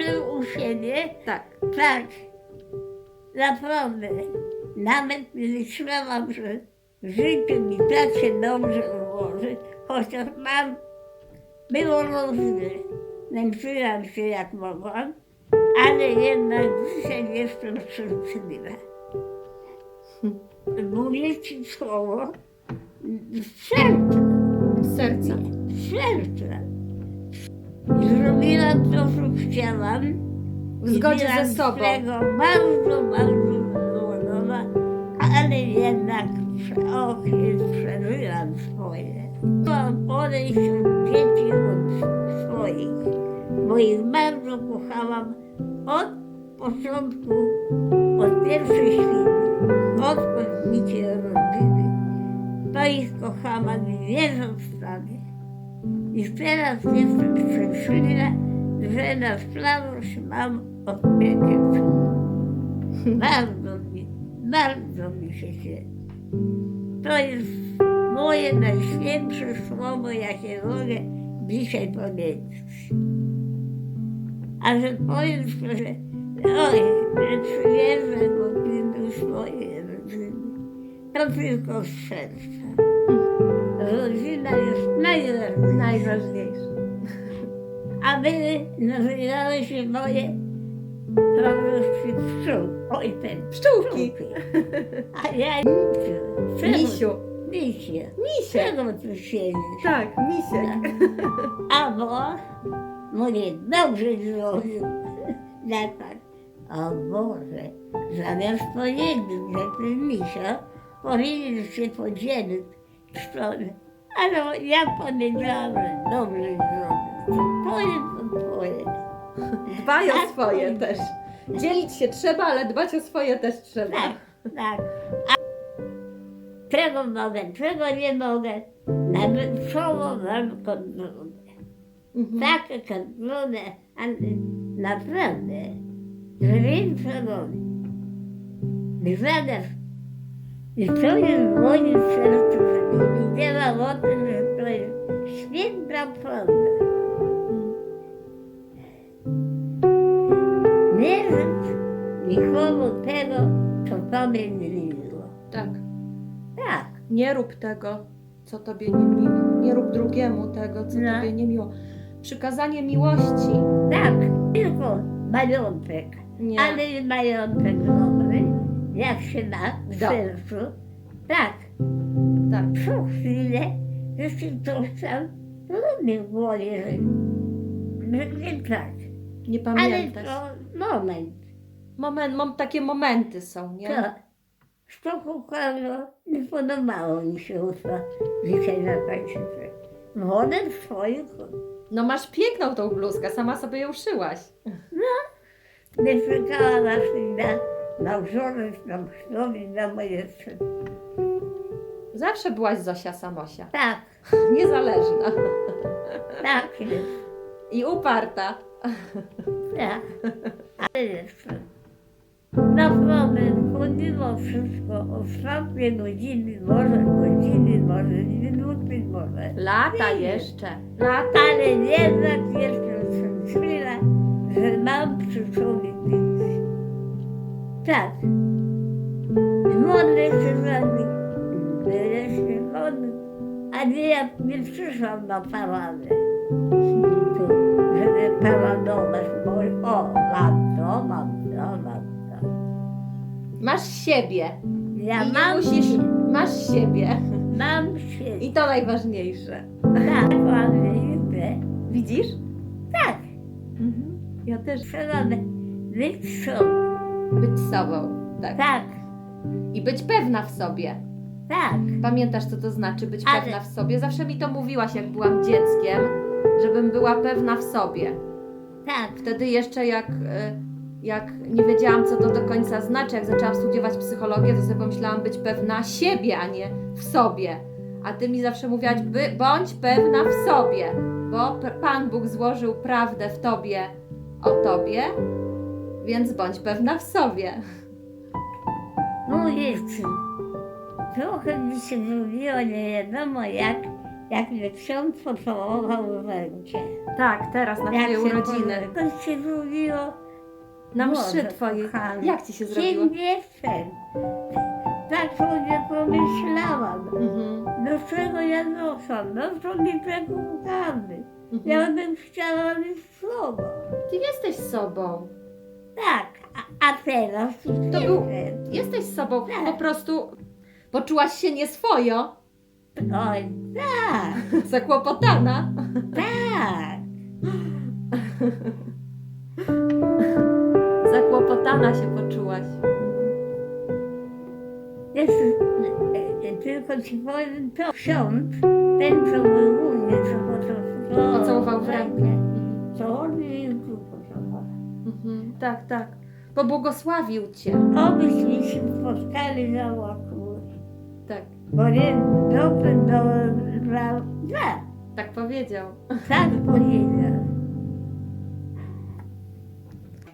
jestem u siebie, Tak. tak, naprawdę, nawet nie myślałam, że w życiu mi tak się dobrze ułoży, chociaż mam, było różnie. Męczyłam się jak mogłam, ale jednak dzisiaj jestem szczęśliwa. Mówię ci słowo z serca, Z serca. z serca. Zrobiłam to, co chciałam. W zgodzie ze sobą. bardzo, bardzo zadowolona, ale jednak och, przeżyłam swoje. Chciałam odejść od dzieci od swoich, bo ich bardzo kochałam od początku, od pierwszej chwili, od podbicia rodziny. To ich kochałam i nie zostanę. I teraz jestem szczęśliwa, że na starość mam opiekę. Bardzo mi, bardzo mi się cieszy. To jest moje najświętsze słowo, jakie mogę dzisiaj powiedzieć. A że powiem szczerze, oj, że przyjeżdżę do swojej rodziny, to tylko z serca. Rodzina jest najważniejsza. A wy nazywały się moje proszę pszczół. Oj, ten Pszczółki. A ja. Czego- Misiu. Misiu. Misiek. Czego tu siedzisz? Tak, misiek. A bo mówię, dobrze zrobił. Ja tak, o Boże, zamiast powiedzieć, że ten misio powinien się podzielić pszczoły. Ale ja powiedziałam, że dobrze zrobił. To jest to twoje. Dbaj o Tak. swoje też. Dzielić się trzeba, ale dbać o swoje też trzeba. Tak, tak. A czego mogę, czego nie mogę, nawet słowo mam kontrolę. Mhm. Takie kontrolę, ale naprawdę, że więcej robi. I zamiast, i to jest w moim sercu, wiedziałam o tym, że to jest święta prawda. Nie życz nikomu tego, co tobie nie miło. Tak. Tak, Nie rób tego, co tobie nie miło. Nie rób drugiemu tego, co No. tobie nie miło. Przykazanie miłości. tak, tylko majątek. Nie. Ale majątek dobry, jak się ma w Do- sercu, tak, Tak. co chwilę, że się coś tam lubi w głowie, że, że nie tak. Nie Ale pamiętasz. to moment, Moment, mam takie momenty są, nie? to spoko kogo nie podobało mi się usta dzisiaj na. Wodę w swoich No masz piękną tą bluzkę, sama sobie ją szyłaś. nie czekała na chwilę, na wzorzec, na na moje. Zawsze byłaś Zosia Samosia. Tak, Niezależna. tak jest. I uparta. Tak, ale jeszcze. Naprawdę, pomimo wszystko, ostatnie godziny, może godziny, może minuty, może. Lata jeszcze. Lata. Ale jednak jestem szczęśliwa, że mam przy sobie dzieci. Tak. A nie, ja nie przyszłam na paradę. Tu, żeby paradować, bo o, mam to, mam to, mam to. Masz siebie. Ja I nie mam, musisz. Masz siebie. mam się. I to najważniejsze. Tak. Widzisz? Tak, Mhm. Ja też. trzeba by- być sobą. Być sobą. Tak. Tak, I być pewna w sobie. Tak. Pamiętasz, co to znaczy być Ale- pewna w sobie? Zawsze mi to mówiłaś, jak byłam dzieckiem, żebym była pewna w sobie. Tak, Wtedy jeszcze jak, e, jak nie wiedziałam, co to do końca znaczy, jak zaczęłam studiować psychologię, to sobie pomyślałam być pewna siebie, a nie w sobie. A ty mi zawsze mówiłaś, by, bądź pewna w sobie, bo p- Pan Bóg złożył prawdę w tobie o tobie, więc bądź pewna w sobie. mówię ci. Trochę mi się zrobiło nie wiadomo jak, jak mnie ksiądz pocałował w rękę. Tak, teraz na Jak twoje się urodziny. po- To się zrobiło Na mszy Boże twojej. kochany. Jak ci się zrobiło? Dzień wieczór. Tak sobie pomyślałam. Mhm. Do czego ja doszłam? No to mi przekłukamy. Ja Mhm. bym chciała być sobą. Ty jesteś sobą. Tak, a, a teraz To był- Jesteś sobą. Tak. Po prostu poczułaś się nieswojo, Oj, tak, zakłopotana. tak. Zakłopotana się poczułaś. Jest, e, e, tylko ci powiem to, ksiądz, ten co był u mnie, co pocałował Pocałował w rękę. To on mnie tu pocałował. Mhm. Tak, tak. Pobłogosławił cię. Obyśmy się spotkali na łoku, Tak, bo nie dopy do dla, dla. tak powiedział. Tak powiedział.